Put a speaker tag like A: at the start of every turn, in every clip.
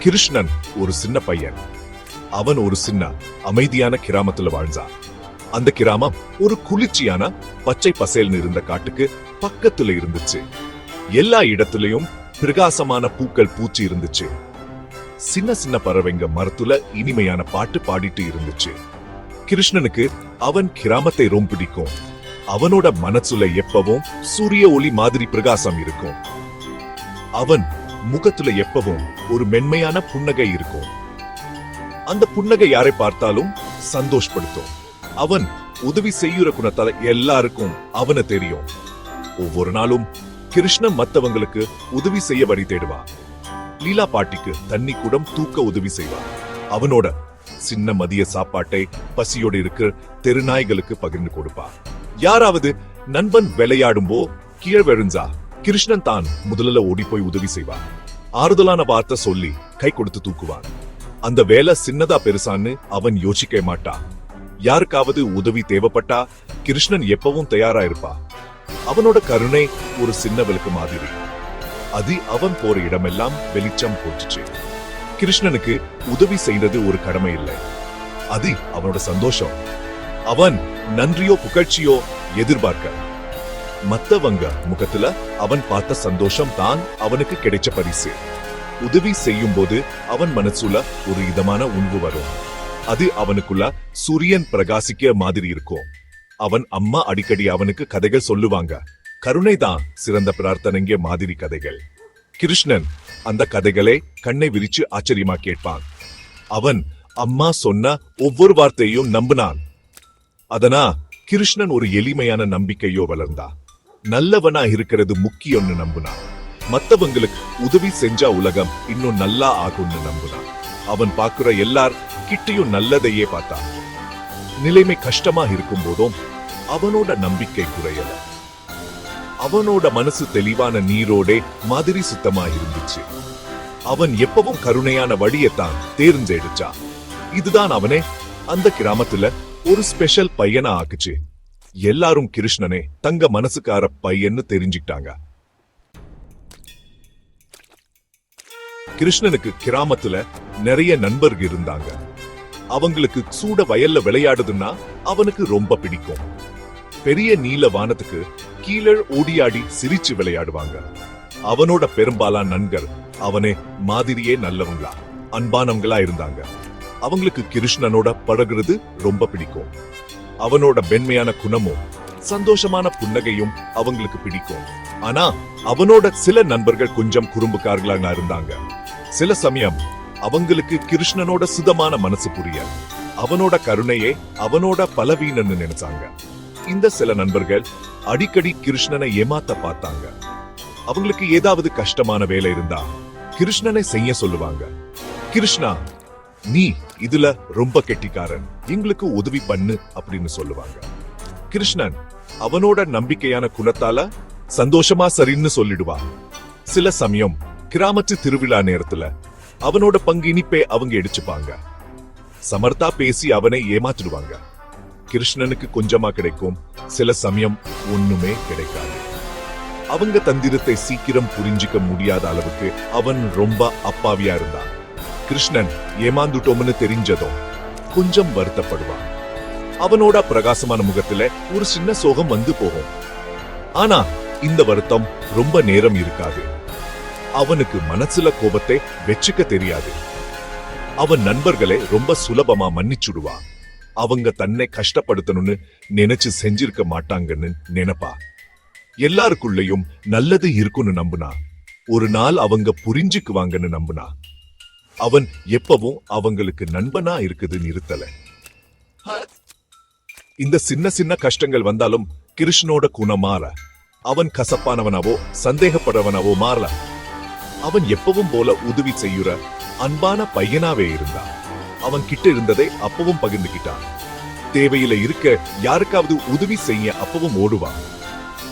A: கிருஷ்ணன் ஒரு சின்ன பையன். அவன் ஒரு சின்ன அமைதியான கிராமத்துல வாழ்ந்தான். அந்த கிராமம் ஒரு குளிர்ச்சியான பச்சை பசேல்னு இருந்த காட்டுக்கு பக்கத்துல இருந்துச்சு. எல்லா இடத்துலயும் பிரகாசமான பூக்கள் பூச்சி இருந்துச்சு. சின்ன சின்ன பறவைங்க மரத்துல இனிமையான பாட்டு பாடிட்டு இருந்துச்சு. கிருஷ்ணனுக்கு அவன் கிராமத்தை ரொம்ப பிடிக்கும். அவனோட மனசுல எப்பவும் சூரிய ஒளி மாதிரி பிரகாசம் இருக்கும். அவன் முகத்துல எப்பவும் ஒரு மென்மையான புன்னகை இருக்கும். அந்த புன்னகை யாரை பார்த்தாலும் சந்தோஷப்படுத்தும். அவன் உதவி செய்யுற குணத்தால எல்லாருக்கும் அவனை தெரியும். ஒவ்வொரு நாளும் கிருஷ்ணன் மத்தவங்களுக்கு உதவி செய்ய வழி தேடுவான் லீலா பாட்டிக்கு தண்ணி குடம் தூக்க உதவி செய்வான் அவனோட சின்ன மதிய சாப்பாட்டை பசியோடு இருக்கிற தெருநாய்களுக்கு பகிர்ந்து கொடுப்பான் யாராவது நண்பன் விளையாடும்போ கீழ் விழுந்தா கிருஷ்ணன் தான் முதல்ல ஓடி போய் உதவி செய்வான். ஆறுதலான வார்த்தை சொல்லி கை கொடுத்து தூக்குவான். அந்த வேலை சின்னதா பெருசான்னு அவன் யோசிக்க மாட்டான். யாருக்காவது உதவி தேவைப்பட்டா கிருஷ்ணன் எப்பவும் தயாரா இருப்பா. அவனோட கருணை ஒரு சின்ன விளக்கு மாதிரி. அது அவன் போற இடமெல்லாம் வெளிச்சம் போட்டுச்சு. கிருஷ்ணனுக்கு உதவி செய்யறது ஒரு கடமை இல்லை. அது அவனோட சந்தோஷம். அவன் நன்றியோ புகழ்ச்சியோ எதிர்பார்க்க. மத்தவங்க முகத்துல அவன் பார்த்த சந்தோஷம் தான் அவனுக்கு கிடைச்ச பரிசு. உதவி செய்யும் போது அவன் மனசுல ஒரு இதமான உணவு வரும். அது அவனுக்குள்ள சூரியன் பிரகாசிக்க மாதிரி இருக்கும். அவன் அம்மா அடிக்கடி அவனுக்கு கதைகள் சொல்லுவாங்க. கருணை தான் சிறந்த பிரார்த்தனைங்க மாதிரி கதைகள். கிருஷ்ணன் அந்த கதைகளை கண்ணை விரிச்சு ஆச்சரியமா கேட்பான். அவன் அம்மா சொன்ன ஒவ்வொரு வார்த்தையும் நம்பினான். அதனா கிருஷ்ணன் ஒரு எளிமையான நம்பிக்கையோ வளர்ந்தா நல்லவனா இருக்கிறது முக்கியம்னு நம்புனான் மத்தவங்களுக்கு உதவி செஞ்சா உலகம் இன்னும் நல்லா ஆகும்னு நம்புனான் அவன் பார்க்கிற எல்லார் கிட்டையும் நல்லதையே பார்த்தான் நிலைமை கஷ்டமா இருக்கும் போதும் அவனோட நம்பிக்கை குறையல. அவனோட மனசு தெளிவான நீரோடே மாதிரி சுத்தமா இருந்துச்சு. அவன் எப்பவும் கருணையான வழியைத்தான் தேர்ந்தெடுச்சான் இதுதான் அவனே அந்த கிராமத்துல ஒரு ஸ்பெஷல் பையனா ஆக்குச்சு. எல்லாரும் கிருஷ்ணனே தங்க மனசுக்கார பையன்னு தெரிஞ்சுக்கிட்டாங்க. கிருஷ்ணனுக்கு கிராமத்துல நிறைய நண்பர்கள் இருந்தாங்க. அவங்களுக்கு சூட வயல்ல விளையாடுதுன்னா அவனுக்கு ரொம்ப பிடிக்கும். பெரிய நீல வானத்துக்கு கீழே ஓடியாடி சிரிச்சு விளையாடுவாங்க. அவனோட பெரும்பாலான நண்பர் அவனே மாதிரியே நல்லவங்களா அன்பானவங்களா இருந்தாங்க. அவங்களுக்கு கிருஷ்ணனோட பழகுறது ரொம்ப பிடிக்கும். அவனோட மென்மையான குணமும் சந்தோஷமான புன்னகையும் அவங்களுக்கு பிடிக்கும். ஆனா அவனோட சில நண்பர்கள் கொஞ்சம் குறும்புக்காரர்களா இருந்தாங்க. சில சமயம் அவங்களுக்கு கிருஷ்ணனோட சுதமான மனசு புரிய அவனோட கருணையே அவனோட பலவீனன்னு நினைச்சாங்க. இந்த சில நண்பர்கள் அடிக்கடி கிருஷ்ணனை ஏமாத்த பார்த்தாங்க. அவங்களுக்கு ஏதாவது கஷ்டமான வேலை இருந்தா கிருஷ்ணனை செய்ய சொல்லுவாங்க. கிருஷ்ணா நீ இதுல ரொம்ப கெட்டிக்காரன். எங்களுக்கு உதவி பண்ணு அப்படின்னு சொல்லுவாங்க. கிருஷ்ணன் அவனோட நம்பிக்கையான குணத்தால சந்தோஷமா சரின்னு சொல்லிடுவான் சில சமயம் கிராமத்து திருவிழா நேரத்துல அவனோட பங்கு இனிப்பே அவங்க எடுச்சுப்பாங்க சமர்த்தா பேசி அவனை ஏமாத்திடுவாங்க. கிருஷ்ணனுக்கு கொஞ்சமா கிடைக்கும். சில சமயம் ஒண்ணுமே கிடைக்காது. அவங்க தந்திரத்தை சீக்கிரம் புரிஞ்சிக்க முடியாத அளவுக்கு அவன் ரொம்ப அப்பாவியா இருந்தான். கிருஷ்ணன் ஏமாந்துட்டோம்னு தெரிஞ்சதும் கொஞ்சம் வருத்தப்படுவான் அவனோட பிரகாசமான முகத்துல ஒரு சின்ன சோகம் வந்து போகும் ஆனா இந்த வருத்தம் ரொம்ப நேரம் இருக்காது அவனுக்கு மனசுல கோபத்தை வெச்சுக்க தெரியாது அவன் நண்பர்களை ரொம்ப சுலபமா மன்னிச்சுடுவான் அவங்க தன்னை கஷ்டப்படுத்தணும்னு நினைச்சு செஞ்சிருக்க மாட்டாங்கன்னு நினைப்பா எல்லாருக்குள்ளயும் நல்லது இருக்கும்னு நம்புனா ஒரு நாள் அவங்க புரிஞ்சுக்குவாங்கன்னு நம்புனா அவன் எப்பவும் அவங்களுக்கு நண்பனா இருக்குது நிறுத்தல. இந்த சின்ன சின்ன கஷ்டங்கள் வந்தாலும் கிருஷ்ணோட குணம் மாற அவன் கசப்பானவனாவோ சந்தேகப்படவனாவோ மாறல. அவன் எப்பவும் போல உதவி செய்யுற அன்பான பையனாவே இருந்தான் அவன் கிட்ட இருந்ததை அப்பவும் பகிர்ந்துகிட்டான். தேவையில இருக்க யாருக்காவது உதவி செய்ய அப்பவும் ஓடுவான்.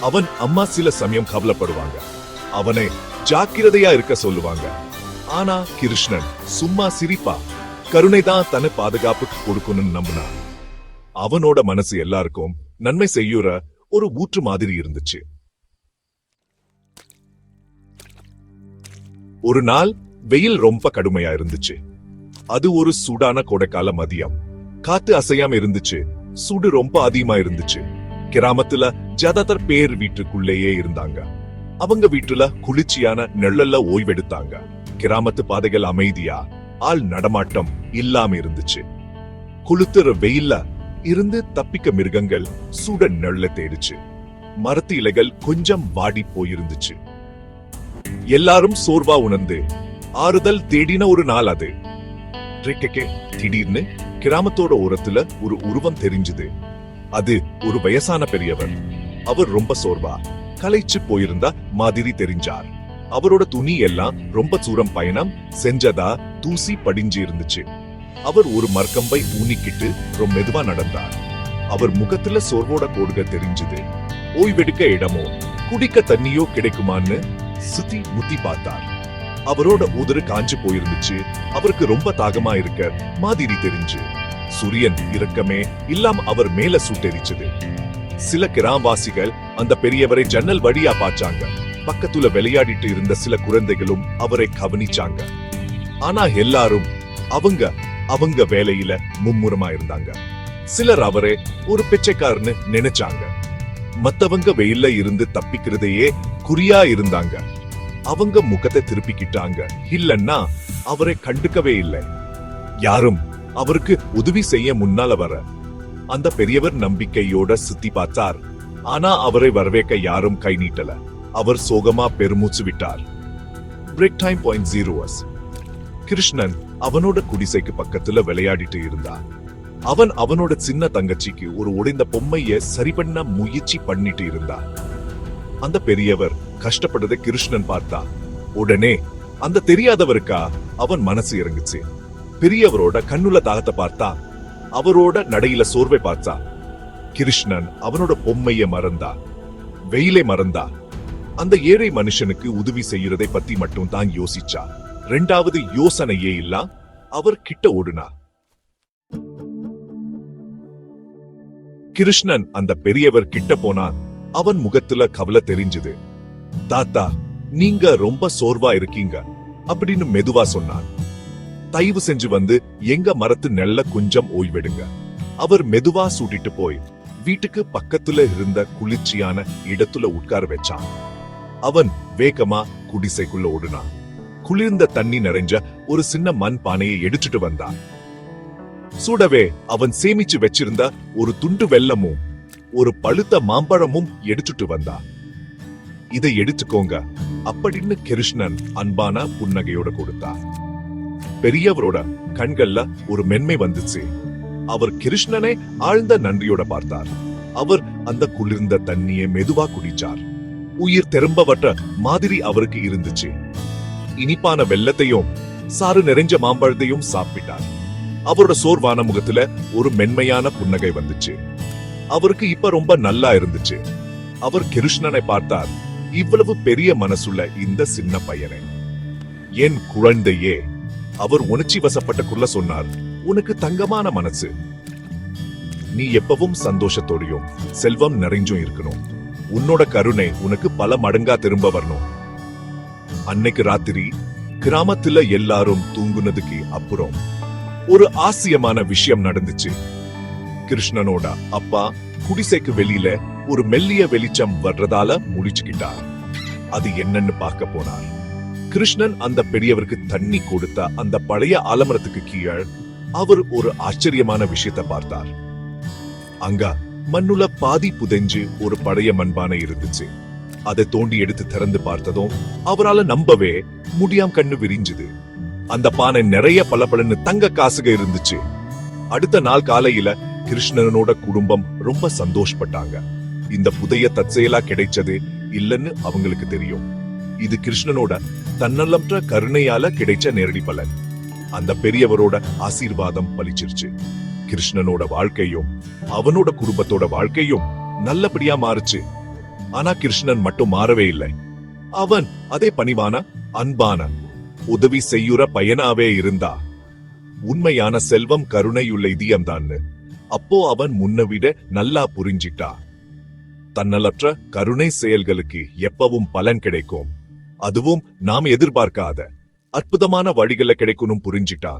A: அவன் அம்மா சில சமயம் கவலைப்படுவாங்க. அவனை ஜாக்கிரதையா இருக்க சொல்லுவாங்க. ஆனா கிருஷ்ணன் சும்மா சிரிப்பா. கருணை தான் தன்னை பாதுகாப்புக்கு கொடுக்கணும்னு நம்பினான் அவனோட மனசு எல்லாருக்கும் நன்மை செய்யுற ஒரு ஊற்று மாதிரி இருந்துச்சு. ஒரு நாள் வெயில் ரொம்ப கடுமையா இருந்துச்சு. அது ஒரு சூடான கோடைக்கால மதியம். காத்து அசையாம இருந்துச்சு. சூடு ரொம்ப அதிகமா இருந்துச்சு. கிராமத்துல ஜாதாதர் பேர் வீட்டுக்குள்ளேயே இருந்தாங்க. அவங்க வீட்டுல குளிர்ச்சியான நிழல்ல ஓய்வெடுத்தாங்க. கிராமத்து பாதைகள் அமைதியா? ஆள் நடமாட்டம் இல்லாம இருந்துச்சு. குளுத்துற வெயில்ல இருந்து தப்பிக்க மிருகங்கள் சுட நெள்ள தேடிச்சு. மரத்து இலைகள் கொஞ்சம் வாடி போயிருந்துச்சு. எல்லாரும் சோர்வா உணர்ந்து ஆறுதல் தேடின ஒரு நாள் அது. திடீர்னு? கிராமத்தோட ஓரத்துல ஒரு உருவம் தெரிஞ்சுது. அது ஒரு வயசான பெரியவர். அவர் ரொம்ப சோர்வா. களைச்சு போயிருந்தா மாதிரி தெரிஞ்சார். அவரோட துணி எல்லாம் ரொம்ப தூரம் பயணம் செஞ்சதா தூசி படிஞ்சு இருந்துச்சு. அவர் ஒரு மர்க்கம்பை ஊனிக்கிட்டு ரொம்ப மெதுவா நடந்தார். அவர் முகத்துல சோர்வோட கோடுக தெரிஞ்சது. ஓய்வெடுக்க இடமோ குடிக்க தண்ணியோ கிடைக்குமான்னு சுத்தி முத்தி பார்த்தார். அவரோட உதறு காஞ்சு போயிருந்துச்சு. அவருக்கு ரொம்ப தாகமா இருக்க மாதிரி தெரிஞ்சு. சூரியன் இறக்கமே இல்லாம அவர் மேல சுட்டெரிச்சது. சில கிராமவாசிகள் அந்த பெரியவரை ஜன்னல் வழியா பாச்சாங்க பக்கத்துல விளையாடிட்டு இருந்த சில குழந்தைகளும் அவரை கவனிச்சாங்க. ஆனா எல்லாரும் அவங்க அவங்க வேலையில மும்முரமா இருந்தாங்க. சிலர் அவரே ஒரு பிச்சைக்காரன்னு நினைச்சாங்க. மத்தவங்க வெயில்ல இருந்து தப்பிக்கிறதையே குறியா இருந்தாங்க. அவங்க முகத்தை திருப்பிக்கிட்டாங்க. இல்லன்னா அவரை கண்டுக்கவே இல்லை. யாரும் அவருக்கு உதவி செய்ய முன்னால வர அந்த பெரியவர் நம்பிக்கையோட சுத்தி பார்த்தார். ஆனா அவரை வரவேற்க யாரும் கை நீட்டல. அவர் சோகமா பெருமூச்சு விட்டார். Break time point zeros Krishnan அவனோட குடிசைக்கு பக்கத்துல விளையாடிட்டு இருந்தான். அவன் அவனோட சின்ன தங்கச்சிக்கு ஒரு உடைந்த பொம்மைய சரி பண்ண முயற்சி பண்ணிட்டு இருந்தான். அந்த பெரியவர் கஷ்டப்பட்டதை கிருஷ்ணன் பார்த்தா. உடனே அந்த தெரியாதவருக்கா? அவன் மனசு இறங்குச்சு. பெரியவரோட கண்ணுல தாகத்தை பார்த்தா. அவரோட நடையில சோர்வை பார்த்தா. கிருஷ்ணன் அவனோட பொம்மைய மறந்தா. வெயிலை மறந்தா. அந்த ஏழை மனுஷனுக்கு உதவி செய்யறதை பத்தி மட்டும் தான் யோசிச்சா. ரெண்டாவது யோசனையே இல்ல அவர் கிட்ட ஓடுனா. கிருஷ்ணன் அந்த பெரியவர் கிட்ட போனான் அவன் முகத்துல கவலை தெரிஞ்சது. தாத்தா நீங்க ரொம்ப சோர்வா இருக்கீங்க அப்படின்னு மெதுவா சொன்னான். தயவு செஞ்சு வந்து எங்க மரத்து நெல்ல கொஞ்சம் ஓய்வெடுங்க. அவர் மெதுவா சூட்டிட்டு போய் வீட்டுக்கு பக்கத்துல இருந்த குளிர்ச்சியான இடத்துல உட்கார வச்சான். அவன் வேகமா குடிசைக்குள்ள ஓடினான். குளிர்ந்த தண்ணி நிறைஞ்ச ஒரு சின்ன மண் பானையை எடுத்துட்டு வந்தான். சூடவே அவன் சேமிச்சு வச்சிருந்த ஒரு துண்டு வெல்லமும் ஒரு பழுத்த மாம்பழமும் எடுத்துட்டு வந்தான். இதை எடுத்துக்கோங்க அப்படின்னு கிருஷ்ணன் அன்பான புன்னகையோட கொடுத்தான். பெரியவரோட கண்கள்ல ஒரு மென்மை வந்துச்சு. அவர் கிருஷ்ணனை ஆழ்ந்த நன்றியோட பார்த்தார். அவர் அந்த குளிர்ந்த தண்ணியை மெதுவா குடிச்சார். உயிர் திரும்பவற்ற மாதிரி அவருக்கு இருந்துச்சு. இனிப்பான வெள்ளத்தையும் சாறு நிறைஞ்ச மாம்பழத்தையும் சாப்பிட்டார். அவரோட சோர்வான முகத்துல ஒரு மென்மையான புன்னகை வந்துச்சு. அவருக்கு இப்ப ரொம்ப நல்லா இருந்துச்சு. அவர் கிருஷ்ணனை பார்த்தார். இவ்வளவு பெரிய மனசுள்ள இந்த சின்ன பையனை. என் குழந்தையே அவர் உணர்ச்சி வசப்பட்டக்குள்ள சொன்னார். உனக்கு தங்கமான மனசு. நீ எப்பவும் சந்தோஷத்தோடையும் செல்வம் நிறைஞ்சும் இருக்கணும். உன்னோட கருணை உனக்கு பல மடங்கா திரும்ப வரணும். அன்னைக்கு ராத்திரி கிராமத்துல எல்லாரும் தூங்குனதுக்கு அப்புறம் ஒரு ஆசியமான விஷயம் நடந்துச்சு. கிருஷ்ணனோட அப்பா குடிசைக்கு வெளியில ஒரு மெல்லிய வெளிச்சம் வர்றதால முடிச்சுக்கிட்டார் அது என்னன்னு பார்க்க போனார் கிருஷ்ணன் அந்த பெரியவருக்கு தண்ணி கொடுத்த அந்த பழைய ஆலமரத்துக்கு கீழ் அவர் ஒரு ஆச்சரியமான விஷயத்தை பார்த்தார். அங்க மண்ணுல பாதி புதைஞ்சு ஒரு பழைய மண்பானை இருந்துச்சு. அதை தோண்டி எடுத்து திறந்து பார்த்ததும் அவரால நம்பவே முடியாம் கண்ணு விரிஞ்சுது. அந்த பானை நிறைய பளபளன்னு தங்க காசுக இருந்துச்சு. அடுத்த நாள் காலையில கிருஷ்ணனோட குடும்பம் ரொம்ப சந்தோஷப்பட்டாங்க. இந்த புதைய தற்செயலா கிடைச்சது இல்லைன்னு அவங்களுக்கு தெரியும். இது கிருஷ்ணனோட தன்னலமற்ற கருணையால கிடைச்ச நேரடி பலன். அந்த பெரியவரோட ஆசீர்வாதம் பலிச்சிருச்சு. கிருஷ்ணனோட வாழ்க்கையும் அவனோட குடும்பத்தோட வாழ்க்கையும் நல்லபடியா மாறுச்சு. ஆனா கிருஷ்ணன் மட்டும் மாறவே இல்லை. அவன் அதே பணிவான அன்பான உதவி செய்யுற பையனாவே இருந்தா. உண்மையான செல்வம் கருணையுள்ள இதயம்தான்னு. அப்போ அவன் முன்ன விட நல்லா புரிஞ்சிட்டா. தன்னலற்ற கருணை செயல்களுக்கு எப்பவும் பலன் கிடைக்கும். அதுவும் நாம் எதிர்பார்க்காத அற்புதமான வழிகள கிடைக்கணும் புரிஞ்சிட்டா.